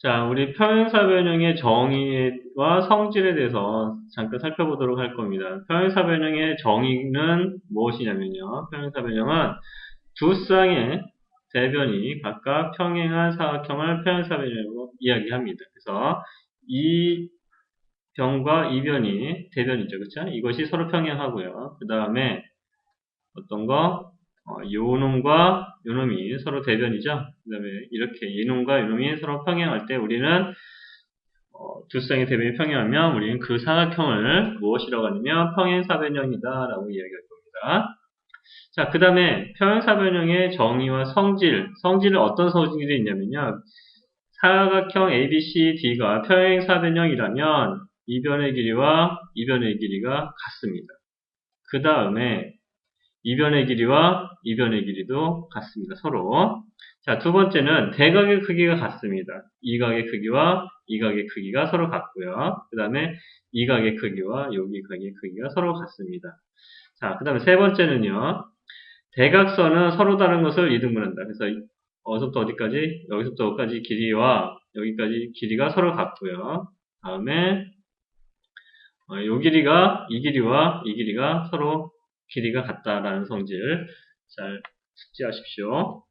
자, 우리 평행사 변형의 정의와 성질에 대해서 잠깐 살펴보도록 할 겁니다. 평행사 변형의 정의는 무엇이냐면요. 평행사 변형은 두 쌍의 대변이 각각 평행한 사각형을 평행사 변형으로 이야기합니다. 그래서 이 변과 이 변이 대변이죠. 그렇죠? 이것이 서로 평행하고요. 그 다음에 어떤 거? 어, 요놈과 요놈이 서로 대변이죠. 그 다음에 이렇게 이놈과 요놈이 서로 평행할 때 우리는 어, 두 쌍의 대변이 평행하면 우리는 그 사각형을 무엇이라고 하냐면 평행사변형이다 라고 이야기할 겁니다. 자, 그 다음에 평행사변형의 정의와 성질, 성질은 어떤 성질이 있냐면요. 사각형 ABCD가 평행사변형이라면 이 변의 길이와 이 변의 길이가 같습니다. 그 다음에 이 변의 길이와 이 변의 길이도 같습니다. 서로. 자, 두 번째는 대각의 크기가 같습니다. 이 각의 크기와 이 각의 크기가 서로 같고요. 그 다음에 이 각의 크기와 여기 각의 크기가 서로 같습니다. 자, 그 다음에 세 번째는요. 대각선은 서로 다른 것을 이등분한다. 그래서 어디서부터 어디까지? 여기서부터 여기까지 길이와 여기까지 길이가 서로 같고요. 다음에 어, 요 길이가 이 길이와 이 길이가 서로 길이가 같다라는 성질 잘 숙지하십시오.